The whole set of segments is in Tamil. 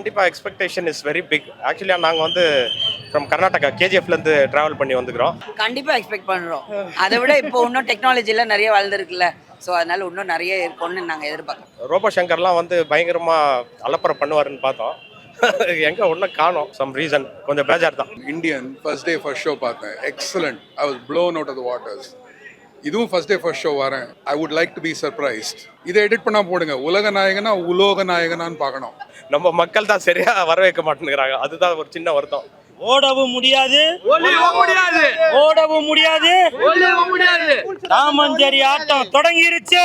கண்டிப்பாக எக்ஸ்பெக்டேஷன் இஸ் வெரி பிக் ஆக்சுவலியாக நாங்கள் வந்து ஃப்ரம் கர்நாடகா கேஜிஎஃப்லேருந்து ட்ராவல் பண்ணி வந்துக்கிறோம். கண்டிப்பா எக்ஸ்பெக்ட் பண்றோம். அதை விட இப்போ இன்னும் டெக்னாலஜில நிறைய வளர்ந்துருக்குல்ல. ஸோ அதனால இன்னும் நிறைய இருக்கும்னு நாங்க எதிர்பார்க்கறோம். ரோபோ சங்கர்லாம் வந்து பயங்கரமாக அலப்பறை பண்ணுவாருன்னு பார்த்தோம். எங்கே ஒன்றும் காணோம் சம் ரீசன் கொஞ்சம் பேஜார் தான் Indian first day first show பார்த்தேன். Excellent I was blown out of the waters இதுவும் ஃபர்ஸ்ட் டே ஃபர்ஸ்ட் ஷோ வரேன். I would like to be surprised இதை எடிட் பண்ணா போடுங்க. உலக நாயகனா உலோக நாயகனான்னு பார்க்கணும். நம்ம மக்கள் தான் சரியாக வர வைக்க மாட்டேங்கிறாங்க. அதுதான் ஒரு சின்ன வருத்தம். ஓடவும் முடியாது. ஓடவும் முடியாது. ராமஞ்சேரி ஆட்டம் தொடங்கிருச்சு.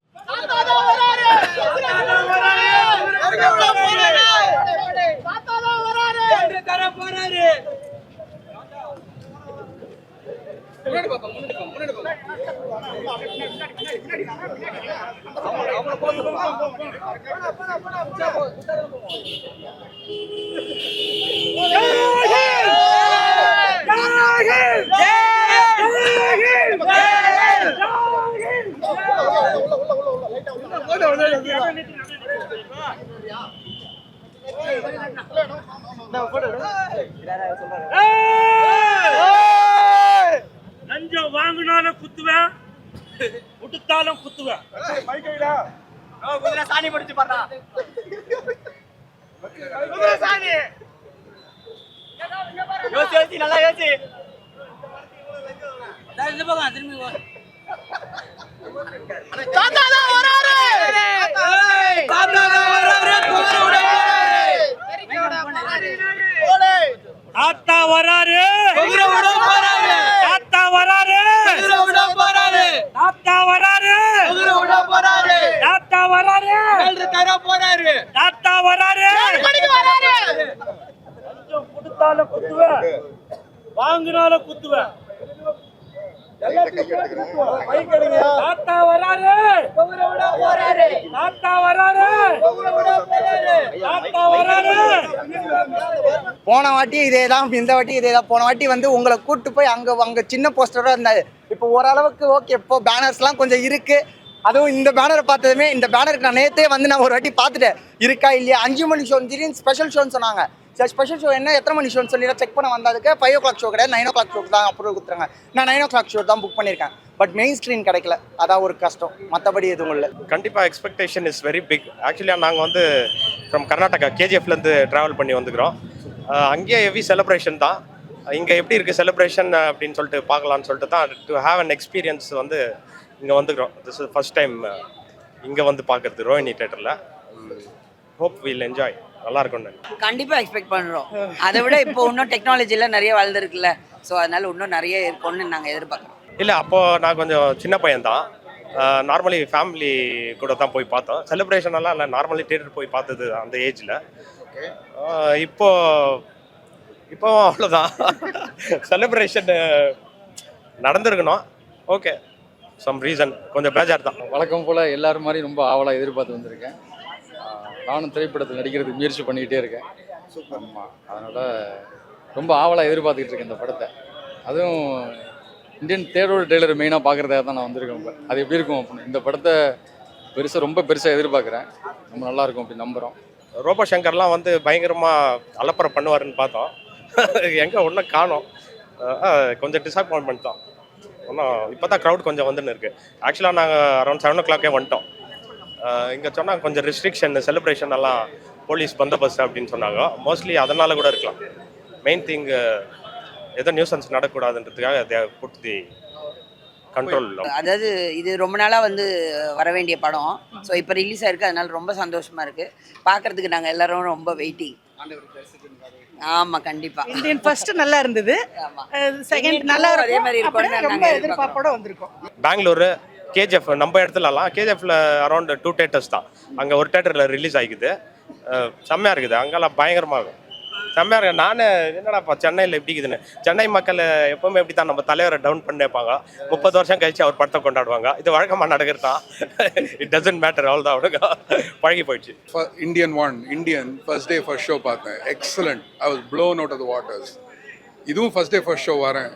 முன்னாடி பாப்பா முன்னாடி பாப்பா முன்னாடி பாப்பா அவங்கள அவங்கள போட்டு சொல்றேன் லஞ்சம் வாங்கினாலும் குத்துவேன் கொடுத்தாலும் குத்துவேன். தாத்தா வராரு. தாத்தா வராரு. தாத்தா வராரு. தாத்தா வராரு. தாத்தா வராரு. லஞ்சம் கொடுத்தாலும் குத்துவேன். வாங்கினாலும் குத்துவேன். தாத்தா வராரு. தாத்தா வராரு. தாத்தா வராரு. போன வாட்டி இதே தான் இந்த வாட்டி இதே தான் போன வாட்டி வந்து உங்களை கூப்பிட்டு போய் அங்கே அங்கே சின்ன போஸ்டரோட இருந்தாரு இப்போ ஓரளவுக்கு ஓகே இப்போ பேனர்ஸ்லாம் கொஞ்சம் இருக்குது அதுவும் இந்த பேனரை பார்த்ததுமே இந்த பேனருக்கு நான் நேத்தே வந்து நான் ஒரு வாட்டி பார்த்துட்டேன். இருக்கா இல்லையா? அஞ்சு மணி ஷோ திடீர்னு ஸ்பெஷல் ஷோன்னு சொன்னாங்க. சரி ஸ்பெஷல் ஷோ என்ன எத்தனை மணி ஷோன்னு சொல்லி செக் பண்ண வந்ததுக்கு ஃபைவ் ஓ கிளாக் ஷோ கிடையாது நைன் ஓ கிளாக் ஷோ தான் அப்புறம் கொடுத்துறாங்க நான் நைன் ஓ கிளாக் ஷோ தான் புக் பண்ணியிருக்கேன். பட் மெயின் ஸ்க்ரீன் கிடைக்கல. அதான் ஒரு கஷ்டம். மற்றபடி எதுவும் இல்லை. கண்டிப்பாக எக்ஸ்பெக்டேஷன் இஸ் வெரி பிக் ஆக்சுவலியாக நாங்கள் வந்து ஃப்ரம் கர்நாடகா கேஜிஎஃப்லேருந்து ட்ராவல் பண்ணி வந்துக்கிறோம். அங்கேயே ஹெவி செலிப்ரேஷன் தான். இங்கே எப்படி இருக்குது செலிப்ரேஷன் அப்படின்னு சொல்லிட்டு பார்க்கலான்னு சொல்லிட்டு தான் டு ஹேவ் அன் எக்ஸ்பீரியன்ஸ் வந்து இங்கே வந்துக்கிறோம். திஸ் இஸ் ஃபஸ்ட் டைம் இங்கே வந்து பார்க்குறது ரோஹினி தேட்டரில் ஹோப் வில் என்ஜாய் நல்லா இருக்கும்னு கண்டிப்பா எக்ஸ்பெக்ட் பண்றோம். அதை விட இப்போ இன்னும் டெக்னாலஜில நிறைய வளர்ந்துருக்குல்ல. ஸோ அதனால இன்னும் நிறைய இருக்கும்னு நாங்க எதிர்பார்க்கறோம். இல்லை அப்போது நான் கொஞ்சம் சின்ன பையன்தான் நார்மலி ஃபேமிலி கூட தான் போய் பார்த்தோம். செலிப்ரேஷன் எல்லாம் இல்லை நார்மலி தேட்டர் போய் பார்த்தது அந்த ஏஜில் இப்போ இப்போ அவ்வளோதான் செலிப்ரேஷன் நடந்திருக்கணும். ஓகே சம் ரீசன் கொஞ்சம் பேஜார் தான் வழக்கம் போல் எல்லாரும் மாதிரி ரொம்ப ஆவலாக எதிர்பார்த்து வந்திருக்கேன். நானும் திரைப்படத்தில் நடிக்கிறதுக்கு முயற்சி பண்ணிக்கிட்டே இருக்கேன். ஆமாம் அதனால் ரொம்ப ஆவலாக எதிர்பார்த்துக்கிட்டு இருக்கேன் இந்த படத்தை. அதுவும் இந்தியன் தேரோட டெய்லர் மெயினாக பார்க்குறதாக தான் நான் வந்திருக்கேன் இப்போ. அது எப்படி இருக்கும்? அப்படின்னு இந்த படத்தை பெருசாக ரொம்ப பெருசாக எதிர்பார்க்குறேன். ரொம்ப நல்லா இருக்கும் அப்படி நம்புகிறோம் ரோபோ சங்கர்லாம் வந்து பயங்கரமாக அலப்பறை பண்ணுவாருன்னு பார்த்தோம். எங்கே ஒன்றும் காணோம். கொஞ்சம் டிசப்பாயின்மெண்ட் தான். ஒன்றும் இப்போ தான் க்ரௌட் கொஞ்சம் வந்துன்னு இருக்குது ஆக்சுவலாக நாங்கள் அரௌண்ட் செவன் ஓ கிளாக்கே வந்துட்டோம். இங்கே சொன்னால் கொஞ்சம் ரெஸ்ட்ரிக்ஷன் செலிப்ரேஷன் எல்லாம் போலீஸ் பந்தோபஸ்து அப்படின்னு சொன்னாங்க. மோஸ்ட்லி அதனால் கூட இருக்கலாம். மெயின் திங் எதோ நியூசன்ஸ் நடக்கக்கூடாதுன்றதுக்காக தே புட் தி கண்ட்ரோல் அதாவது இது ரொம்ப நாளா வந்து வர வேண்டிய படம். ஸோ இப்போ ரிலீஸ் ஆயிருக்கு அதனால ரொம்ப சந்தோஷமா இருக்கு. பார்க்கறதுக்கு நாங்க எல்லாரும் ரொம்ப வெயிட்டிங் ஆமா கண்டிப்பா. இந்தியன் ஃபர்ஸ்ட் நல்லா இருந்தது. ஆமா. செகண்ட் நல்லா அதே இருக்கும். மாதிரி நாங்க ரொம்ப. எதிர்பார்ப்போட வந்திருக்கோம். பெங்களூரு கேஜிஎஃப் நம்ம இடத்துலலாம் கேஜிஎஃப்ல அரௌண்ட் டூ தேட்டர்ஸ் தான். அங்கே ஒரு தேட்டரில் ரிலீஸ் ஆகிக்குது அஹ் செம்மையா இருக்குது. அங்கெல்லாம் பயங்கரமாக இருக்கும். செம்மையா இருக்கு நானே என்னடாப்பா சென்னையில் எப்படி இருக்குதுன்னு. சென்னை மக்கள் எப்பவுமே இப்படி தான் நம்ம தலைவரை டவுன் பண்ணிப்பாங்க முப்பது வருஷம் கழிச்சு அவர் படத்தை கொண்டாடுவாங்க. இது வழக்கமாக நடக்கிறது? தான் இட் டசன்ட் மேட்டர் அவ்வளோ தான் அவனுக்கு பழகி போயிடுச்சு. Indian one Indian first day first show பார்த்தேன். Excellent I was blown out of waters இதுவும் ஃபர்ஸ்ட் டே ஃபர்ஸ்ட் ஷோ வரேன்.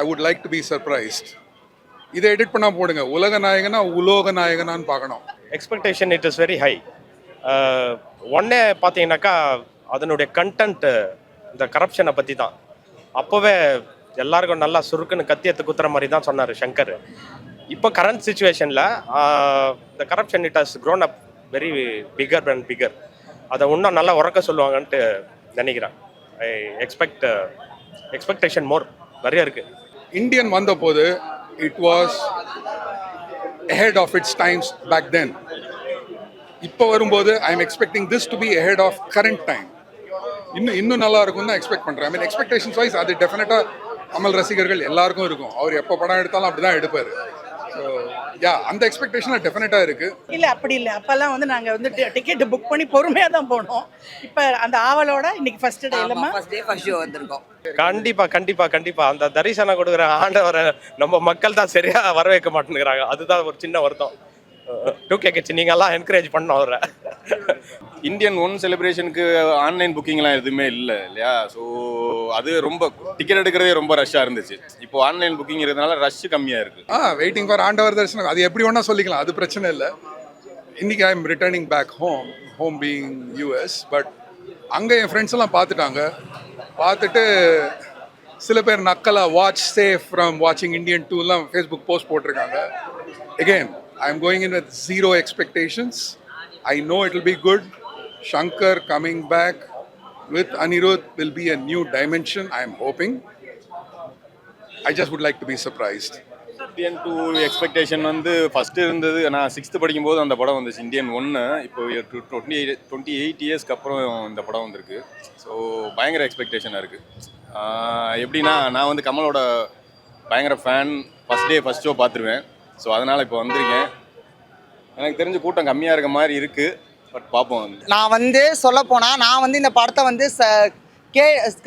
I would like to be surprised இதை எடிட் பண்ணா போடுங்க. உலக நாயகனா உலோக நாயகனான்னு பார்க்கணும். Expectation it is very high ஒன்னே பார்த்தீங்கன்னாக்கா அதனுடைய கண்டென்ட்டு இந்த கரப்ஷனை பற்றி தான் அப்போவே எல்லாருக்கும் நல்லா சுருக்குன்னு கத்தியத்து குத்துற மாதிரி தான் சொன்னார் சங்கர். இப்போ கரண்ட் சுச்சுவேஷனில் இந்த corruption it has grown up very bigger and bigger அதை இன்னும் நல்லா உறக்க சொல்லுவாங்கன்ட்டு நினைக்கிறேன். ஐ எக்ஸ்பெக்ட் எக்ஸ்பெக்டேஷன் மோர் நிறைய இருக்குது இந்தியன் வந்தபோது it was head of its times back then இப்போ வரும்போது I am expecting this to be head of current time இன்னும் இன்னும் நல்லா இருக்கும் தான் எக்ஸ்பெக்ட் பண்ணுறேன் ஐ மீன் எக்ஸ்பெக்டேஷன்ஸ் வைஸ் அது டெஃபினட்டாக கமல் ரசிகர்கள் எல்லாருக்கும் இருக்கும். அவர் எப்போ படம் எடுத்தாலும் அப்படி தான் எடுப்பார். ஸோ யா அந்த எக்ஸ்பெக்டேஷன் டெஃபினட்டாக இருக்குது இல்ல அப்படி இல்ல. அப்பெல்லாம் வந்து நாங்க வந்து டிக்கெட் புக் பண்ணி பொறுமையா தான் போனோம். இப்ப அந்த ஆவலோட இன்னைக்கு ஃபர்ஸ்ட் டே இல்லம்மா? ஃபர்ஸ்ட் டே ஃபர்ஸ்ட் ஷோ வந்திருக்கோம். கண்டிப்பா கண்டிப்பா கண்டிப்பா. அந்த தரிசனம் கொடுக்குற ஆண்டவரை நம்ம மக்கள் தான் சரியா வர வைக்க மாட்டேங்கிறாங்க அதுதான் ஒரு சின்ன வருத்தம். டூ கே கிட்ஸ் நீங்க எல்லாம் என்கரேஜ் பண்ணணும் அவரை. இந்தியன் ஒன் செலிப்ரேஷனுக்கு ஆன்லைன் புக்கிங்லாம் எதுவுமே இல்லை இல்லையா? ஸோ அது ரொம்ப டிக்கெட் எடுக்கிறதே ரொம்ப ரஷ்ஷாக இருந்துச்சு. இப்போ ஆன்லைன் புக்கிங் இருக்கிறதுனால ரஷ் கம்மியாக இருக்குது ஆ வெயிட்டிங் ஃபார் ஆண்டவர் தரிசனம். அது எப்படி வேணால் சொல்லிக்கலாம் அது பிரச்சனை இல்லை. இன்னைக்கு I am returning back home home being US but அங்கே என் ஃப்ரெண்ட்ஸ் எல்லாம் பார்த்துட்டாங்க. பார்த்துட்டு சில பேர் நக்கலா வாட்ச் சேஃப் ஃப்ரம் வாட்சிங் இந்தியன் டூலாம் ஃபேஸ்புக் போஸ்ட் போட்டிருக்காங்க. Again I am going in with zero expectations I know it will be good Shankar coming back with Anirudh will be a new dimension I am hoping I just would like to be surprised. Indian two expectation வந்து ஃபஸ்ட்டு இருந்தது. நான் சிக்ஸ்த்து படிக்கும்போது அந்த படம் வந்துச்சு. இந்தியன் ஒன்று இப்போ டுவெண்ட்டி டுவெண்ட்டி எயிட் இயர்ஸ்க்கு அப்புறம் இந்த படம் வந்திருக்கு. ஸோ பயங்கர எக்ஸ்பெக்டேஷனாக இருக்குது எப்படின்னா நான் வந்து கமலோட பயங்கர fan first day first show பார்த்துருவேன். ஸோ அதனால் இப்போ வந்திருக்கேன். எனக்கு தெரிஞ்ச கூட்டம் கம்மியாக இருக்க மாதிரி இருக்குது பட் பார்ப்போம் நான் வந்து சொல்ல போனால் நான் வந்து இந்த படத்தை வந்து ச கே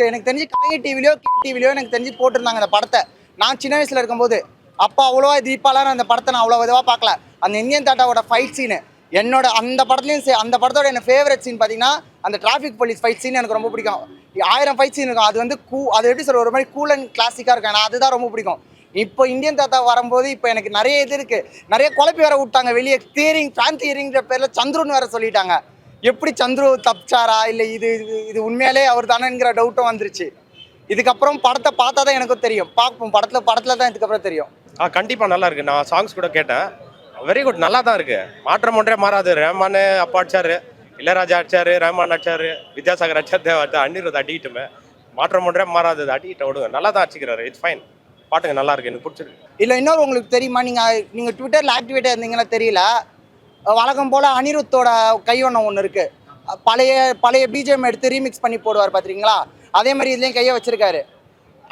எனக்கு தெரிஞ்சு கலைஞர் டிவிலையோ கே டிவிலையோ எனக்கு தெரிஞ்சு போட்டிருந்தாங்க இந்த படத்தை. நான் சின்ன வயசில் இருக்கும்போது அப்போ அவ்வளோவா தீபாலாம் நான் அந்த படத்தை நான் அவ்வளோ இதுவாக பார்க்கல. அந்த இந்தியன் தாட்டாவோட ஃபைட் சீனு என்னோட அந்த படத்துலையும் சே- அந்த படத்தோட என்ன ஃபேவரட் சீன் பார்த்தீங்கன்னா அந்த டிராஃபிக் போலீஸ் ஃபைட் சீன் எனக்கு ரொம்ப பிடிக்கும். ஆயிரம் ஃபைட் சீன் இருக்கும். அது வந்து கூ அது எப்படி சொல்கிற ஒரு மாதிரி கூல் அண்ட் கிளாசிக்காக இருக்கும். எனக்கு அதுதான் ரொம்ப பிடிக்கும். இப்போ இந்தியன் தாத்தா வரும்போது இப்போ எனக்கு நிறைய இது இருக்கு. நிறைய குழப்பி வேற விட்டாங்க. வெளியே தியரிங் ஃபேன் தியரிங்கிற பேரில் சந்துருன்னு வேற சொல்லிட்டாங்க. எப்படி சந்துரு தப்பிச்சாரா? இல்லை இது இது- இது உண்மையாலே அவர் தானேங்கிற டவுட்டும் வந்துருச்சு. இதுக்கப்புறம் படத்தை பார்த்தா தான் எனக்கும் தெரியும். பார்ப்போம். படத்தில் படத்தில் தான் இதுக்கப்புறம் தெரியும். ஆ கண்டிப்பாக நல்லா இருக்கு. நான் சாங்ஸ் கூட கேட்டேன். வெரி குட் நல்லா தான் இருக்கு. மாற்றம் ஒன்றே மாறாது. ரேமானு அப்பா அடிச்சாரு இளையராஜா அடிச்சாரு. ரேமான் அடிச்சாரு. வித்யாசாகர் அடிச்சா தேவ அனிருத் அடிக்கிட்டுமே. மாற்றம் ஒன்றே மாறாது அடிக்கிட்ட விடுங்க. நல்லா தான் அடிச்சுக்கிறாரு. இட்ஸ் ஃபைன் பாட்டுங்க நல்லா இருக்கு எனக்கு பிடிச்சிருக்கு. இல்லை இன்னொரு உங்களுக்கு தெரியுமா? நீங்கள் நீங்கள் ட்விட்டரில் ஆக்டிவேட்டாக இருந்தீங்கன்னா தெரியல? வழக்கம் போல் அனிருத்தோட கைவண்ணம் ஒன்று இருக்குது பழைய பழைய பிஜிஎம் எடுத்து ரீமிக்ஸ் பண்ணி போடுவார் பார்த்துருக்கீங்களா அதே மாதிரி இதுலேயும் கையை வச்சிருக்காரு.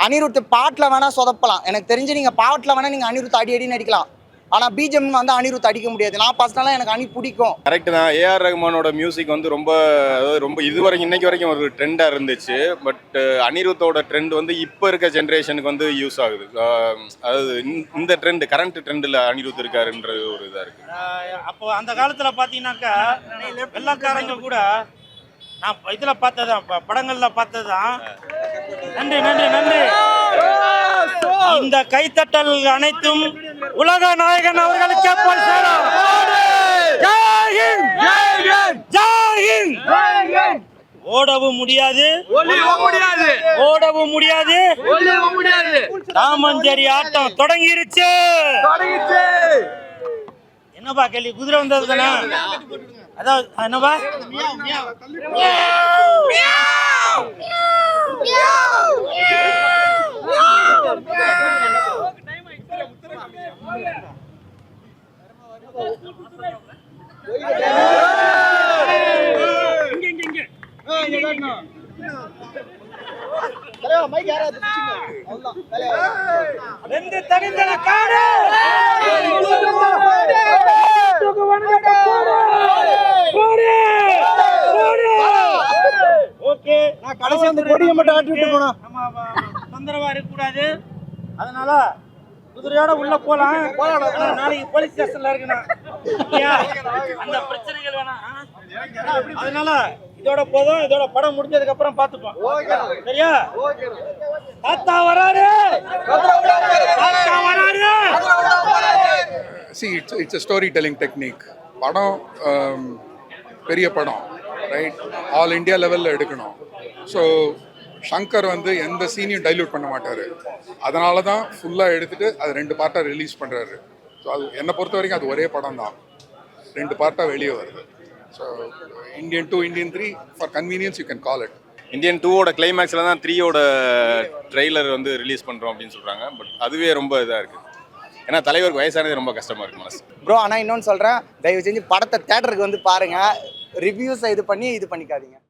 அனிருத் பாட்டில் வேணால் சொதப்பலாம். எனக்கு தெரிஞ்சு நீங்கள் பாட்டில் வேணால் நீங்கள் அனிருத் அடி அடின்னு அடிக்கலாம். ஆனால் பிஜிஎம் வந்து அனிருத் அடிக்க முடியாது. நான் பர்சனலாக எனக்கு அணி பிடிக்கும். கரெக்ட் தான். ஏஆர் ரஹ்மானோட மியூசிக் வந்து ரொம்ப அதாவது ரொம்ப இது வரைக்கும் இன்னைக்கு வரைக்கும் ஒரு ட்ரெண்டாக இருந்துச்சு. பட் அனிருத்தோட ட்ரெண்ட் வந்து இப்போ இருக்க ஜென்ரேஷனுக்கு வந்து யூஸ் ஆகுது. அதாவது இந்த- ட்ரெண்ட் கரண்ட் ட்ரெண்டில் அனிருத் இருக்காருன்றது ஒரு இதாக இருக்குது அப்போ அந்த காலத்துல பாத்தீங்கன்னாக்கா வெள்ளக்காரங்க கூட நான் இதுல பார்த்ததான் ப- படங்கள்ல பார்த்ததுதான். நன்றி நன்றி நன்றி. இந்த கைத்தட்டல் அனைத்தும் உலக நாயகன் அவர்களுக்கு போய் சேரும் ஜெய் ஹிந்த்! ஓடவும் முடியாது. ஓடவும் முடியாது. தாமஞ்சேரி ஆட்டம் தொடங்கிருச்சு. என்னப்பா கேள்வி? குதிரை வந்தது தானே? அதான் என்னப்பா? வெந்து தனிந்தன காடு! நமக்கு நான் கடைசி அந்த கொடியை மட்டும் ஆட்டி விட்டு தொந்தரவா இருக்கக்கூடாது அதனால குதிரையோட உள்ள போலாம். நாளைக்கு போலீஸ் ஸ்டேஷன்ல இருக்கணும். அந்த பிரச்சனைகள் வேணாம். அதனால இதோட போதும். இதோட படம் முடிஞ்சதுக்கு அப்புறம் பாத்துப்போம் சரியா? தாத்தா வராரு! தாத்தா வராரு! See it's it's a story telling technique படம் um, பெரிய படம் ரைட் ஆல் இந்தியா லெவலில் எடுக்கணும். ஸோ ஷங்கர் வந்து எந்த சீனையும் டைல்யூட் பண்ண மாட்டார். அதனால தான் ஃபுல்லாக எடுத்துட்டு அது ரெண்டு பார்ட்டாக ரிலீஸ் பண்ணுறாரு ஸோ அது என்னை பொறுத்த வரைக்கும் அது ஒரே படம் தான். ரெண்டு பார்ட்டாக வெளியே வருது. So Indian two Indian three for convenience you can call it Indian டூவோட கிளைமேக்ஸில் தான் த்ரீயோட ட்ரெய்லர் வந்து ரிலீஸ் பண்ணுறோம் அப்படின்னு சொல்கிறாங்க பட் அதுவே ரொம்ப இதாக இருக்குது ஏன்னா தலைவருக்கு வயசானது ரொம்ப கஷ்டமாக இருக்குது மனசு. ப்ரோ ஆனால் இன்னொன்று சொல்கிறேன் தயவு செஞ்சு படத்தை தேட்டருக்கு வந்து பாருங்க. ரிவ்யூஸை இது பண்ணி இது பண்ணிக்காதீங்க.